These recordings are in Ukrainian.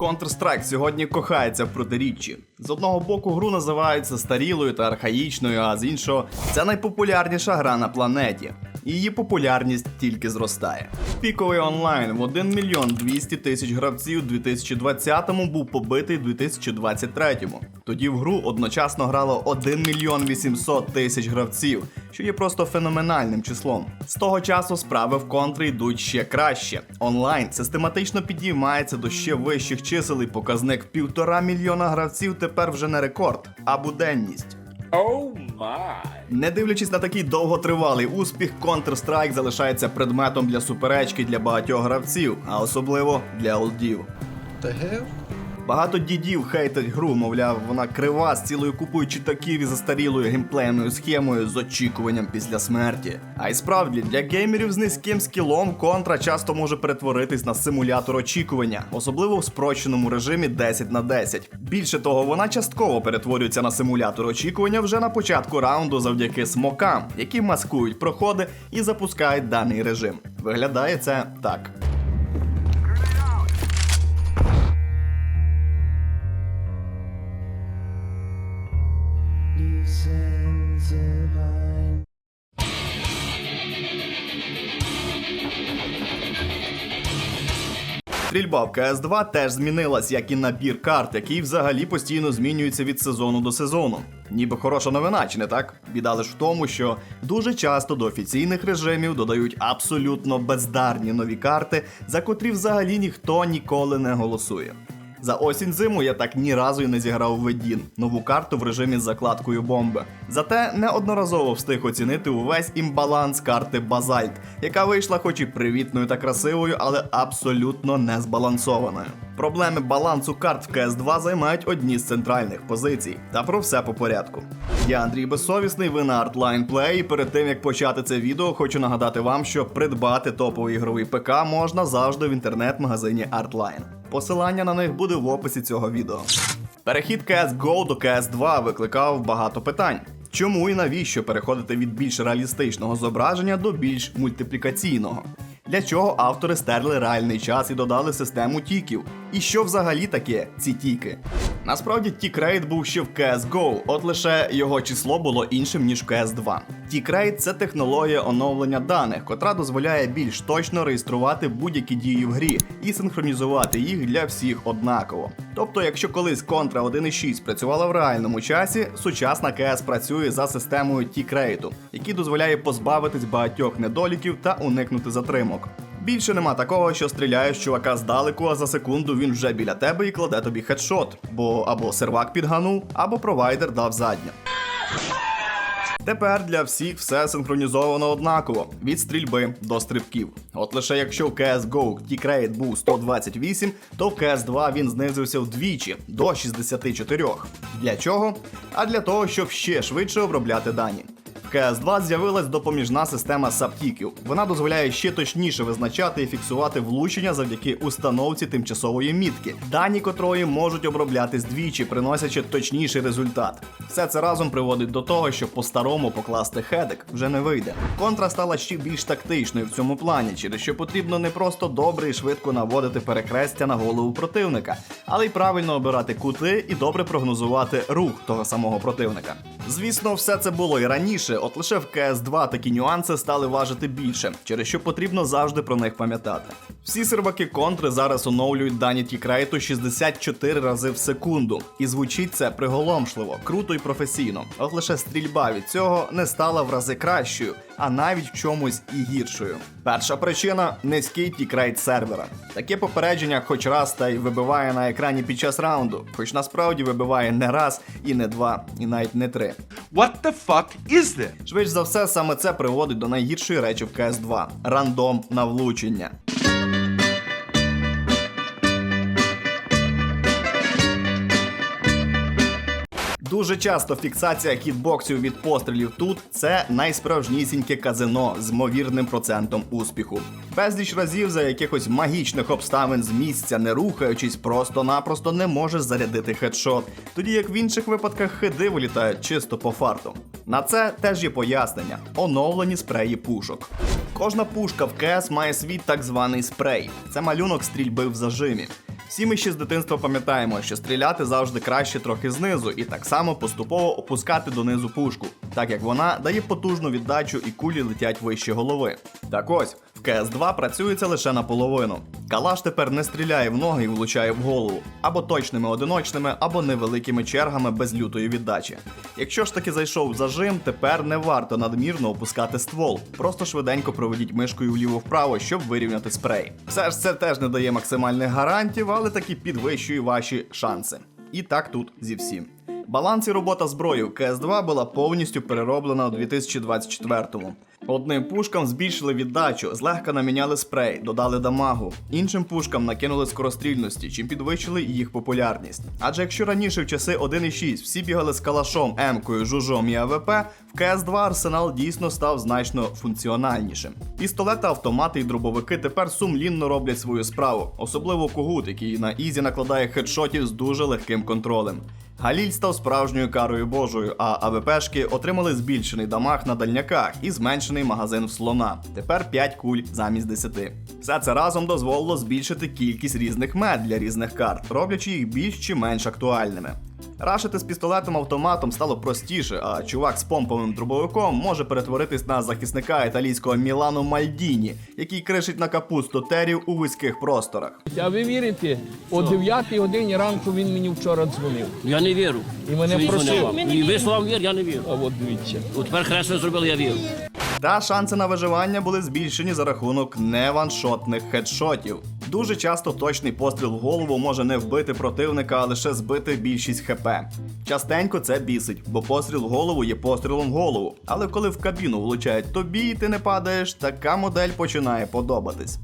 Counter-Strike сьогодні кохається в протиріччі. З одного боку, гру називають старілою та архаїчною, а з іншого це найпопулярніша гра на планеті. Її популярність тільки зростає. Піковий онлайн в 1 мільйон 200 тисяч гравців у 2020-му був побитий у 2023-му. Тоді в гру одночасно грало 1 мільйон 800 тисяч гравців, що є просто феноменальним числом. З того часу справи в контрі йдуть ще краще. Онлайн систематично підіймається до ще вищих чисел і показник півтора мільйона гравців тепер вже не рекорд, а буденність. Oh my. Не дивлячись на такий довготривалий успіх, Counter-Strike залишається предметом для суперечки для багатьох гравців, а особливо для олдів. Багато дідів хейтять гру, мовляв, вона крива з цілою купою читаків і застарілою геймплейною схемою з очікуванням після смерті. А й справді для геймерів з низьким скілом контра часто може перетворитись на симулятор очікування, особливо в спрощеному режимі 10 на 10. Більше того, вона частково перетворюється на симулятор очікування вже на початку раунду завдяки смокам, які маскують проходи і запускають даний режим. Виглядає це так. Стрільба в КС2 теж змінилась, як і набір карт, який взагалі постійно змінюється від сезону до сезону. Ніби хороша новина, чи не так? Біда лиш в тому, що дуже часто до офіційних режимів додають абсолютно бездарні нові карти, за котрі взагалі ніхто ніколи не голосує. За осінь зиму я так ні разу й не зіграв в Ведін, нову карту в режимі з закладкою бомби. Зате неодноразово встиг оцінити увесь імбаланс карти Базальт, яка вийшла хоч і привітною та красивою, але абсолютно не збалансованою. Проблеми балансу карт в cs 2 займають одні з центральних позицій. Та про все по порядку. Я Андрій Безсовісний, ви на Artline Play, і перед тим як почати це відео, хочу нагадати вам, що придбати топовий ігровий ПК можна завжди в інтернет-магазині Artline. Посилання на них буде в описі цього відео. Перехід CSGO до CS2 викликав багато питань. Чому і навіщо переходити від більш реалістичного зображення до більш мультиплікаційного? Для чого автори стерли реальний час і додали систему тіків? І що взагалі таке ці тіки? Насправді тікрейт був ще в CSGO, от лише його число було іншим, ніж в CS2. Тікрейт це технологія оновлення даних, котра дозволяє більш точно реєструвати будь-які дії в грі і синхронізувати їх для всіх однаково. Тобто, якщо колись Contra 1.6 працювала в реальному часі, сучасна CS працює за системою тікрейту, який дозволяє позбавитись багатьох недоліків та уникнути затримок. Більше нема такого, що стріляєш чувака здалеку, а за секунду він вже біля тебе і кладе тобі хедшот, бо або сервак підганув, або провайдер дав задню. Тепер для всіх все синхронізовано однаково від стрільби до стрибків. От лише якщо в CSGO тікрейт був 128, то в CS2 він знизився вдвічі до 64. Для чого? А для того, щоб ще швидше обробляти дані. В CS2 з'явилась допоміжна система саптіків. Вона дозволяє ще точніше визначати і фіксувати влучення завдяки установці тимчасової мітки, дані котрої можуть оброблятись двічі, приносячи точніший результат. Все це разом приводить до того, що по-старому покласти хедик вже не вийде. Контра стала ще більш тактичною в цьому плані, через що потрібно не просто добре і швидко наводити перехрестя на голову противника, але й правильно обирати кути і добре прогнозувати рух того самого противника. Звісно, все це було і раніше, от лише в CS2 такі нюанси стали важити більше, через що потрібно завжди про них пам'ятати. Всі серваки контри зараз оновлюють дані тікрейту 64 рази в секунду, і звучить це приголомшливо, круто і професійно. От лише стрільба від цього не стала в рази кращою, а навіть в чомусь і гіршою. Перша причина низький тікрейт сервера. Таке попередження, хоч раз та й вибиває на екрані під час раунду, хоч насправді вибиває не раз, і не два, і навіть не три. What the fuck is this? Швидше за все, саме це приводить до найгіршої речі в CS2 рандом на влучення. Дуже часто фіксація хітбоксів від пострілів тут це найсправжнісіньке казино з ймовірним процентом успіху. Безліч разів за якихось магічних обставин з місця, не рухаючись, просто-напросто не можеш зарядити хедшот, тоді як в інших випадках хиди вилітають чисто по фарту. На це теж є пояснення: оновлені спреї пушок. Кожна пушка в КС має свій так званий спрей. Це малюнок стрільби в зажимі. Всі ми ще з дитинства пам'ятаємо, що стріляти завжди краще трохи знизу, і так само поступово опускати донизу пушку, так як вона дає потужну віддачу і кулі летять вище голови. Так ось, в КС2 працюється лише наполовину. Калаш тепер не стріляє в ноги і влучає в голову, або точними одиночними, або невеликими чергами без лютої віддачі. Якщо ж таки зайшов зажим, тепер не варто надмірно опускати ствол. Просто швиденько проведіть мишкою вліво-вправо, щоб вирівняти спрей. Все ж це теж не дає максимальних гарантів, але таки підвищує ваші шанси. І так тут зі всім. Баланс і робота зброї в КС2 була повністю перероблена у 2024-му. Одним пушкам збільшили віддачу, злегка наміняли спрей, додали дамагу. Іншим пушкам накинули скорострільності, чим підвищили їх популярність. Адже якщо раніше в часи 1.6 всі бігали з калашом, емкою, жужом і АВП, в КС2 арсенал дійсно став значно функціональнішим. Пістолети, автомати і дробовики тепер сумлінно роблять свою справу, особливо когут, який на ізі накладає хедшотів з дуже легким контролем. Галіль став справжньою карою божою, а АВПшки отримали збільшений дамаг на дальняках і зменшений магазин в слона. Тепер 5 куль замість 10. Все це разом дозволило збільшити кількість різних мед для різних карт, роблячи їх більш чи менш актуальними. Рашити з пістолетом автоматом стало простіше, а чувак з помповим дробовиком може перетворитись на захисника італійського Мілану Мальдіні, який кришить на капусту терів у вузьких просторах. А ви вірите, о 9 годині ранку він мені вчора дзвонив. Я не вірю. І мене просив. І ви словам вір, я не вірю. А от дивіться. От тепер хресно зробили, я вірю. Та шанси на виживання були збільшені за рахунок неваншотних хедшотів. Дуже часто точний постріл в голову може не вбити противника, а лише збити більшість ХП. Частенько це бісить, бо постріл в голову є пострілом в голову. Але коли в кабіну влучають тобі і ти не падаєш, така модель починає подобатись.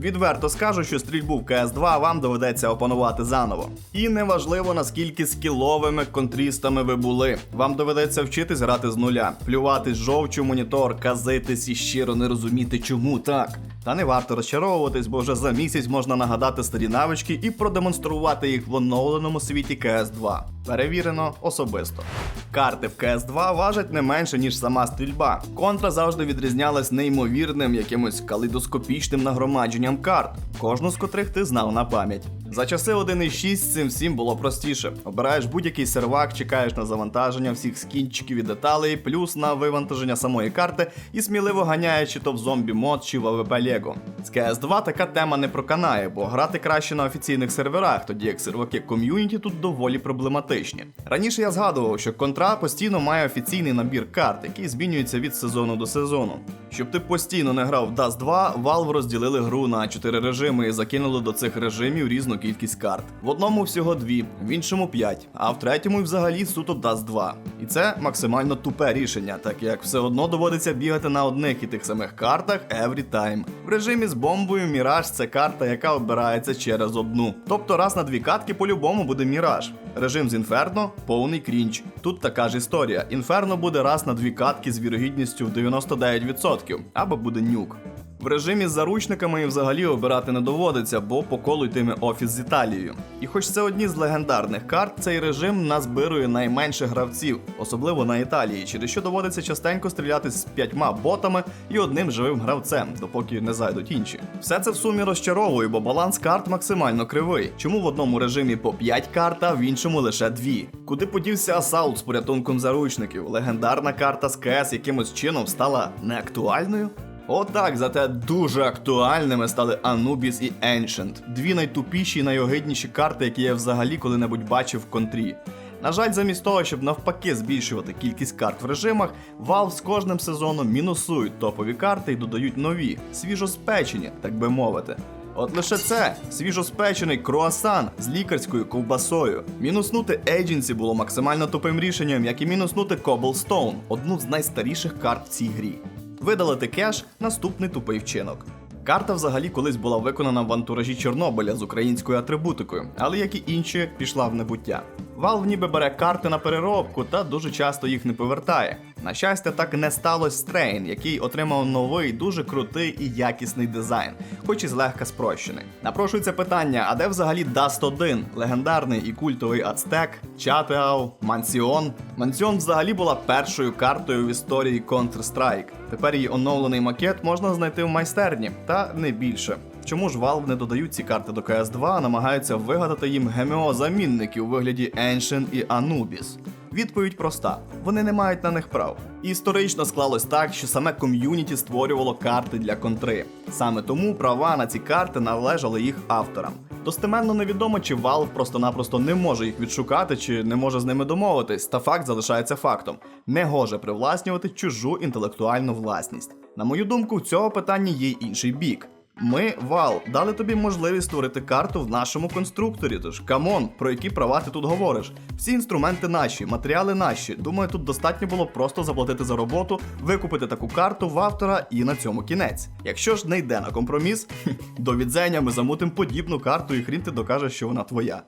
Відверто скажу, що стрільбу в КС2 вам доведеться опанувати заново. І неважливо наскільки скіловими контрістами ви були. Вам доведеться вчитись грати з нуля, плювати з жовчу монітор, казитись і щиро не розуміти, чому так. Та не варто розчаровуватись, бо вже за місяць можна нагадати старі навички і продемонструвати їх в оновленому світі КС2. Перевірено особисто. Карти в КС2 важать не менше, ніж сама стрільба. Контра завжди відрізнялась неймовірним якимось калейдоскопічним нагромадженням карт, кожну з котрих ти знав на пам'ять. За часи 1.6 з цим всім було простіше. Обираєш будь-який сервак, чекаєш на завантаження всіх скінчиків і деталей, плюс на вивантаження самої карти і сміливо ганяєш чи то в зомбі мод, чи в АВП Лего. З CS2 така тема не проканає, бо грати краще на офіційних серверах, тоді як серваки ком'юніті тут доволі проблематичні. Раніше я згадував, що контра постійно має офіційний набір карт, який змінюється від сезону до сезону. Щоб ти постійно не грав в Dust 2, Valve розділили гру на 4 режими і закинули до цих режимів різну кількість карт. В одному всього дві, в іншому 5, а в третьому й взагалі суто Dust 2. І це максимально тупе рішення, так як все одно доводиться бігати на одних і тих самих картах every time. В режимі з бомбою Міраж це карта, яка обирається через одну. Тобто раз на дві катки по-любому буде Міраж. Режим з Інферно повний крінч. Тут така ж історія. Інферно буде раз на дві катки з вірогідністю в 99%, або буде нюк. В режимі з заручниками взагалі обирати не доводиться, бо по колу йтиме офіс з Італією. І хоч це одні з легендарних карт, цей режим назбирує найменше гравців, особливо на Італії, через що доводиться частенько стріляти з п'ятьма ботами і одним живим гравцем, допоки не зайдуть інші. Все це в сумі розчаровує, бо баланс карт максимально кривий. Чому в одному режимі по 5 карт, а в іншому лише 2? Куди подівся Асаут з порятунком заручників? Легендарна карта з КС якимось чином стала неактуальною? Отак, зате дуже актуальними стали Anubis і Ancient. Дві найтупіші і найогидніші карти, які я взагалі коли-небудь бачив в контрі. На жаль, замість того, щоб навпаки збільшувати кількість карт в режимах, Valve з кожним сезоном мінусують топові карти і додають нові, свіжоспечені, так би мовити. От лише це свіжоспечений круасан з лікарською ковбасою. Мінуснути Agency було максимально тупим рішенням, як і мінуснути Cobblestone, одну з найстаріших карт в цій грі. Видалити кеш наступний тупий вчинок. Карта взагалі колись була виконана в антуражі Чорнобиля з українською атрибутикою, але як і інші, пішла в небуття. Valve ніби бере карти на переробку та дуже часто їх не повертає. На щастя, так не сталося з який отримав новий, дуже крутий і якісний дизайн, хоч і злегка спрощений. Напрошується питання: а де взагалі Dust 1, легендарний і культовий Ацтек, Чатеау, Мансіон? Мансіон взагалі була першою картою в історії Counter-Strike. Тепер її оновлений макет можна знайти в майстерні, та не більше. Чому ж Valve не додають ці карти до CS2, а намагаються вигадати їм ГМО-замінники у вигляді Ancient і Anubis? Відповідь проста: вони не мають на них прав. Історично склалось так, що саме ком'юніті створювало карти для контри. Саме тому права на ці карти належали їх авторам. Достеменно невідомо, чи Valve просто-напросто не може їх відшукати, чи не може з ними домовитись, та факт залишається фактом: не гоже привласнювати чужу інтелектуальну власність. На мою думку, в цього питання є й інший бік. Ми, Вал, дали тобі можливість створити карту в нашому конструкторі. Тож камон, про які права ти тут говориш? Всі інструменти наші, матеріали наші. Думаю, тут достатньо було просто заплатити за роботу, викупити таку карту в автора і на цьому кінець. Якщо ж не йде на компроміс, до відзення ми замутимо подібну карту, і хрін ти докаже, що вона твоя.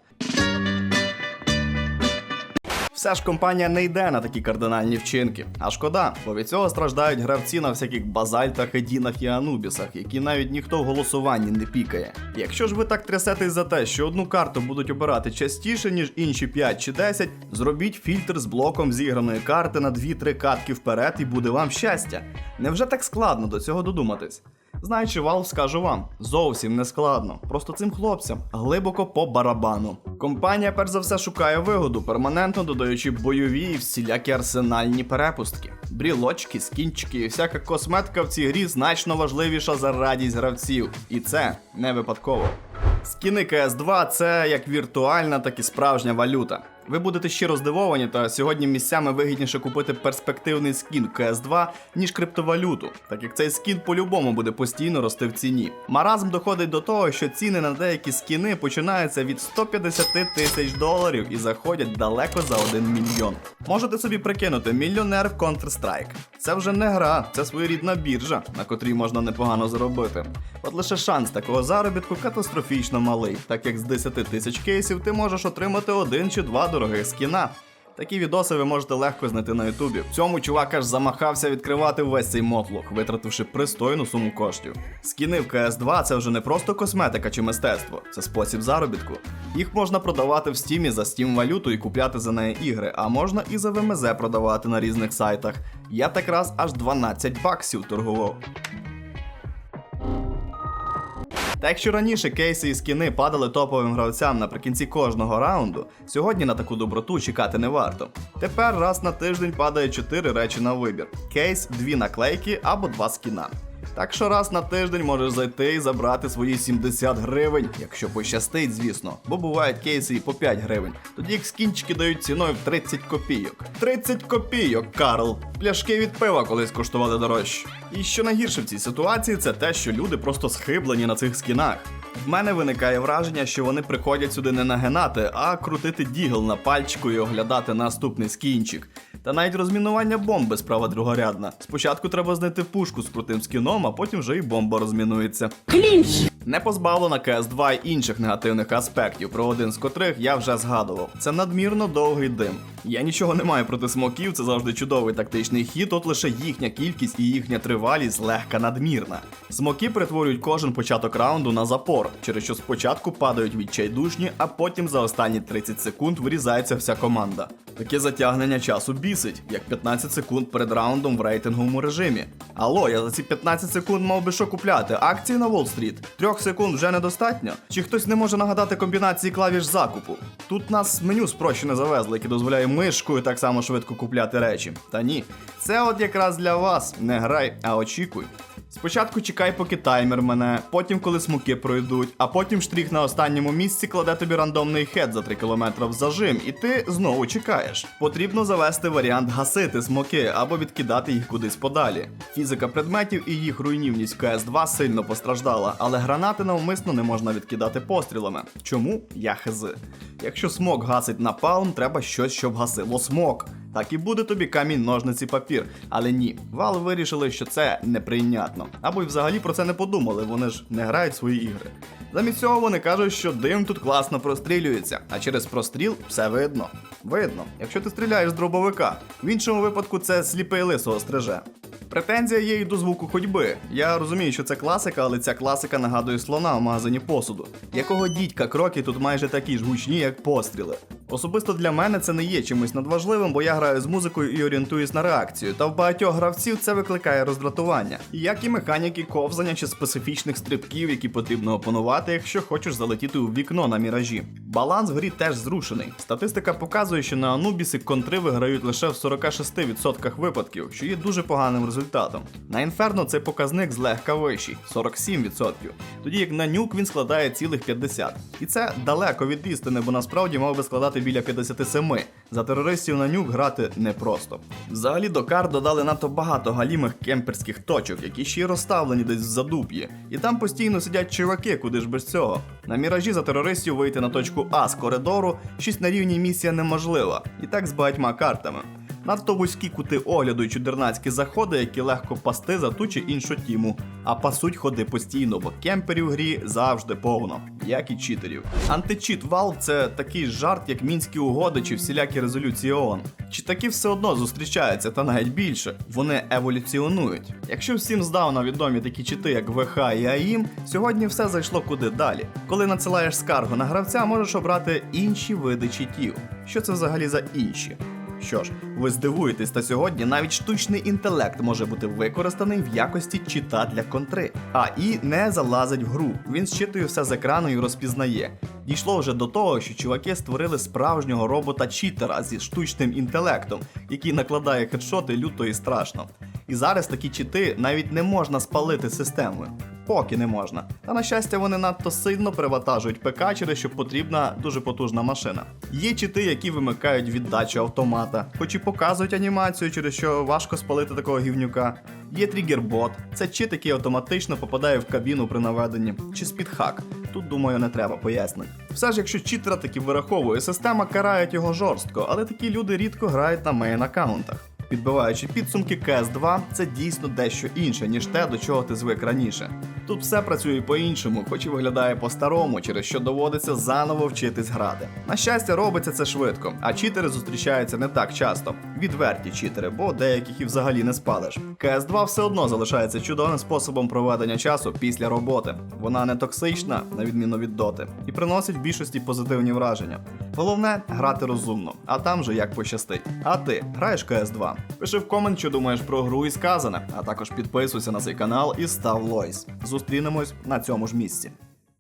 Все ж компанія не йде на такі кардинальні вчинки. А шкода, бо від цього страждають гравці на всяких базальтах, едінах і анубісах, які навіть ніхто в голосуванні не пікає. Якщо ж ви так трясетесь за те, що одну карту будуть обирати частіше, ніж інші 5 чи 10, зробіть фільтр з блоком зіграної карти на 2-3 катки вперед і буде вам щастя. Невже так складно до цього додуматись? Знаючи Valve, скажу вам, зовсім не складно. Просто цим хлопцям глибоко по барабану. Компанія перш за все шукає вигоду, перманентно додаючи бойові і всілякі арсенальні перепустки. Брілочки, скінчики і всяка косметика в цій грі значно важливіша за радість гравців. І це не випадково. Скіни CS2 це як віртуальна, так і справжня валюта. Ви будете щиро здивовані, та сьогодні місцями вигідніше купити перспективний скін в CS2, ніж криптовалюту, так як цей скін по-любому буде постійно рости в ціні. Маразм доходить до того, що ціни на деякі скіни починаються від 150 тисяч доларів і заходять далеко за 1 мільйон. Можете собі прикинути, мільйонер в Counter-Strike. Це вже не гра, це своєрідна біржа, на котрій можна непогано заробити. От лише шанс такого заробітку катастрофічно малий, так як з 10 тисяч кейсів ти можеш отримати один чи два дорогих скіна. Такі відоси ви можете легко знайти на Ютубі. В цьому чувак аж замахався відкривати весь цей мотлох, витративши пристойну суму коштів. Скіни в CS2 це вже не просто косметика чи мистецтво, це спосіб заробітку. Їх можна продавати в стімі за Steam валюту і купляти за неї ігри, а можна і за ВМЗ продавати на різних сайтах. Я так раз аж 12 баксів торгував. Та якщо раніше кейси і скіни падали топовим гравцям наприкінці кожного раунду, сьогодні на таку доброту чекати не варто. Тепер раз на тиждень падає 4 речі на вибір: кейс, дві наклейки або два скіна. Так що раз на тиждень можеш зайти і забрати свої 70 гривень, якщо пощастить, звісно, бо бувають кейси і по 5 гривень. Тоді їх скінчики дають ціною в 30 копійок. 30 копійок, Карл! Пляшки від пива колись коштували дорожче. І що найгірше в цій ситуації, це те, що люди просто схиблені на цих скінах. В мене виникає враження, що вони приходять сюди не нагинати, а крутити дігл на пальчику і оглядати наступний скінчик. Та навіть розмінування бомби справа другорядна. Спочатку треба знайти пушку з крутим скіном, а потім вже і бомба розмінується. Не позбавлена CS2 й інших негативних аспектів, про один з котрих я вже згадував. Це надмірно довгий дим. Я нічого не маю проти смоків, це завжди чудовий тактичний хід, от лише їхня кількість і їхня тривалість легка надмірна. Смоки перетворюють кожен початок раунду на запор, через що спочатку падають відчайдушні, а потім за останні 30 секунд вирізається вся команда. Таке затягнення часу бісить, як 15 секунд перед раундом в рейтинговому режимі. Алло, я за ці 15 секунд мав би що купляти? Акції на Уолл-стріт? Трьох секунд вже недостатньо? Чи хтось не може нагадати комбінації клавіш закупу? Тут нас меню спрощене завезли, яке дозволяє мишкою так само швидко купляти речі. Та ні, це от якраз для вас. Не грай, а очікуй. Спочатку чекай, поки таймер мене, потім коли смоки пройдуть, а потім штрих на останньому місці кладе тобі рандомний хед за 3 км в зажим, і ти знову чекаєш. Потрібно завести варіант гасити смоки або відкидати їх кудись подалі. Фізика предметів і їх руйнівність в CS2 сильно постраждала, але гранати навмисно не можна відкидати пострілами. Чому? Я хз. Якщо смок гасить напалм, треба щось, щоб гасило смок. Так і буде тобі камінь, ножниці, папір. Але ні, Valve вирішили, що це неприйнятно. Або й взагалі про це не подумали, вони ж не грають свої ігри. Замість цього вони кажуть, що дим тут класно прострілюється, а через простріл все видно. Видно, якщо ти стріляєш з дробовика. В іншому випадку це сліпий лисого стриже. Претензія є і до звуку ходьби. Я розумію, що це класика, але ця класика нагадує слона в магазині посуду. Якого дідька кроки тут майже такі ж гучні, як постріли. Особисто для мене це не є чимось надважливим, бо я граю з музикою і орієнтуюсь на реакцію. Та в багатьох гравців це викликає роздратування, як і механіки ковзання чи специфічних стрибків, які потрібно опанувати, якщо хочеш залетіти у вікно на міражі. Баланс в грі теж зрушений. Статистика показує, що на Анубісі контри виграють лише в 46% випадків, що є дуже поганим результатом. На Інферно цей показник злегка вищий 47%, тоді як на нюк він складає цілих 50%. І це далеко від істини, бо насправді мав би складати біля 57. За терористів на нюк грати непросто. Взагалі до карт додали надто багато галімих кемперських точок, які ще й розставлені десь в задуп'ї. І там постійно сидять чуваки, куди ж без цього. На міражі за терористів вийти на точку А з коридору, щось на рівні місія неможлива. І так з багатьма картами. Надто вузькі кути огляду і чудернацькі заходи, які легко пасти за ту чи іншу тіму. А пасуть ходи постійно, бо кемперів в грі завжди повно, як і читерів. Античіт Valve – це такий жарт, як мінські угоди чи всілякі резолюції ООН. Чи такі все одно зустрічаються, та навіть більше. Вони еволюціонують. Якщо всім здавна відомі такі чити, як ВХ і АІМ, сьогодні все зайшло куди далі. Коли надсилаєш скаргу на гравця, можеш обрати інші види читів. Що це взагалі за інші? Що ж, ви здивуєтесь, та сьогодні навіть штучний інтелект може бути використаний в якості чита для контри. АІ не залазить в гру. Він зчитує все з екрану і розпізнає. Дійшло вже до того, що чуваки створили справжнього робота-читера зі штучним інтелектом, який накладає хедшоти люто і страшно. І зараз такі чити навіть не можна спалити системою. Поки не можна. Та на щастя, вони надто сильно перевантажують ПК, через що потрібна дуже потужна машина. Є чити, які вимикають віддачу автомата, хоч і показують анімацію, через що важко спалити такого гівнюка. Є тригербот, це чит, який автоматично попадає в кабіну при наведенні, чи спідхак. Тут, думаю, не треба пояснень. Все ж, якщо читера таки вираховує, система карає його жорстко, але такі люди рідко грають на мейн аккаунтах. Підбиваючи підсумки, CS2 це дійсно дещо інше, ніж те, до чого ти звик раніше. Тут все працює по-іншому, хоч і виглядає по-старому, через що доводиться заново вчитись грати. На щастя, робиться це швидко, а читери зустрічаються не так часто. Відверті читери, бо деяких і взагалі не спалиш. CS2 все одно залишається чудовим способом проведення часу після роботи. Вона не токсична, на відміну від доти, і приносить в більшості позитивні враження. Головне грати розумно, а там же як пощастить. А ти граєш CS2? Пиши в комент, що думаєш про гру і сказане, а також підписуйся на цей канал і став лойс. Зустрінемось на цьому ж місці.